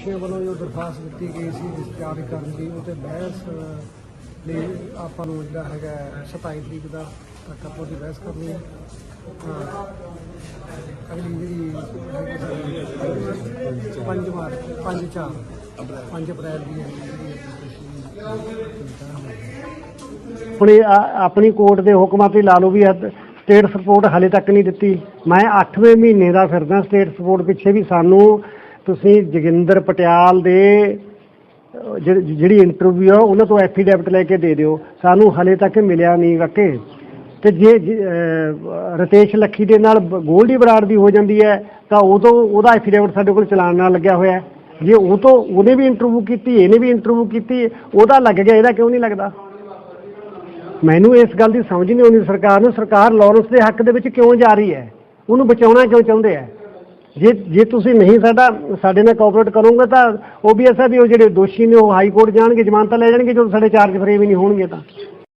ਦੋਸ਼ੀਆਂ ਵੱਲੋਂ ਜੋ ਦਰਖਾਸਤ ਦਿੱਤੀ ਗਈ ਸੀ ਰਿਸ਼ਤੇਦਾਰੀ ਕਰਨ ਦੀ, ਉਹ ਤੇ ਬਹਿਸ ਲਈ ਆਪਾਂ ਨੂੰ ਜਿਹੜਾ ਹੈਗਾ 27 ਤਰੀਕ ਦਾ ਤੱਕ ਆਪਾਂ ਉਹਦੀ ਬਹਿਸ ਕਰਨੀ ਹੈ। ਅਗਲੀ ਜਿਹੜੀ 5 ਮਾਰਚ 5 4 5 ਅਪ੍ਰੈਲ ਦੀ ਹੈ ਆਪਣੀ ਆਪਣੀ ਕੋਰਟ ਦੇ ਹੁਕਮਾਂ ਤੇ ਲਾ ਲਓ ਵੀ ਸਟੇਟ ਸਪੋਰਟ ਹਲੇ ਤੱਕ ਨਹੀਂ ਦਿੱਤੀ। ਮੈਂ 8ਵੇਂ ਮਹੀਨੇ ਦਾ ਫਿਰਦਾ ਸਟੇਟ ਸਪੋਰਟ ਪਿੱਛੇ ਵੀ ਸਾਨੂੰ ਤੁਸੀਂ ਜੋਗਿੰਦਰ ਪਟਿਆਲ ਦੇ ਜਿਹੜੀ ਇੰਟਰਵਿਊ ਆ ਉਹਨਾਂ ਤੋਂ ਐਫੀਡੈਵਿਟ ਲੈ ਕੇ ਦੇ ਦਿਓ। ਸਾਨੂੰ ਹਲੇ ਤੱਕ ਮਿਲਿਆ ਨਹੀਂ ਵਾਕੇ। ਤੇ ਜੇ ਜੇ, ਰਤੇਸ਼ ਲੱਖੀ ਦੇ ਨਾਲ ਗੋਲਡੀ ਬਰਾੜ ਦੀ ਹੋ ਜਾਂਦੀ ਹੈ ਤਾਂ ਉਦੋਂ ਉਹਦਾ ਐਫੀਡੈਵਿਟ ਸਾਡੇ ਕੋਲ ਚਲਾਨ ਨਾਲ ਲੱਗਿਆ ਹੋਇਆ ਜੇ ਉਹ ਤੋਂ ਉਹਨੇ ਵੀ ਇੰਟਰਵਿਊ ਕੀਤੀ ਇਹਨੇ ਵੀ ਇੰਟਰਵਿਊ ਕੀਤੀ ਉਹਦਾ ਲੱਗ ਗਿਆ ਇਹਦਾ ਕਿਉਂ ਨਹੀਂ ਲੱਗਦਾ? ਮੈਨੂੰ ਇਸ ਗੱਲ ਦੀ ਸਮਝ ਨਹੀਂ ਆਉਂਦੀ ਸਰਕਾਰ ਨੂੰ। ਸਰਕਾਰ ਲਾਰੈਂਸ ਦੇ ਹੱਕ ਦੇ ਵਿੱਚ ਕਿਉਂ ਜਾ ਰਹੀ ਹੈ? ਉਹਨੂੰ ਬਚਾਉਣਾ ਕਿਉਂ ਚਾਹੁੰਦੇ ਹੈ? ਜੇ ਜੇ ਤੁਸੀਂ ਨਹੀਂ ਸਾਡਾ ਸਾਡੇ ਨਾਲ ਕੋਆਪਰੇਟ ਕਰੋਗੇ ਤਾਂ ਉਹ ਵੀ ਹੈ ਵੀ ਉਹ ਜਿਹੜੇ ਦੋਸ਼ੀ ਨੇ ਉਹ ਹਾਈ ਕੋਰਟ ਜਾਣਗੇ, ਜ਼ਮਾਨਤਾਂ ਲੈ ਜਾਣਗੇ, ਜਦੋਂ ਸਾਡੇ ਚਾਰਜ ਫਰੇਮ ਹੀ ਨਹੀਂ ਹੋਣਗੇ ਤਾਂ।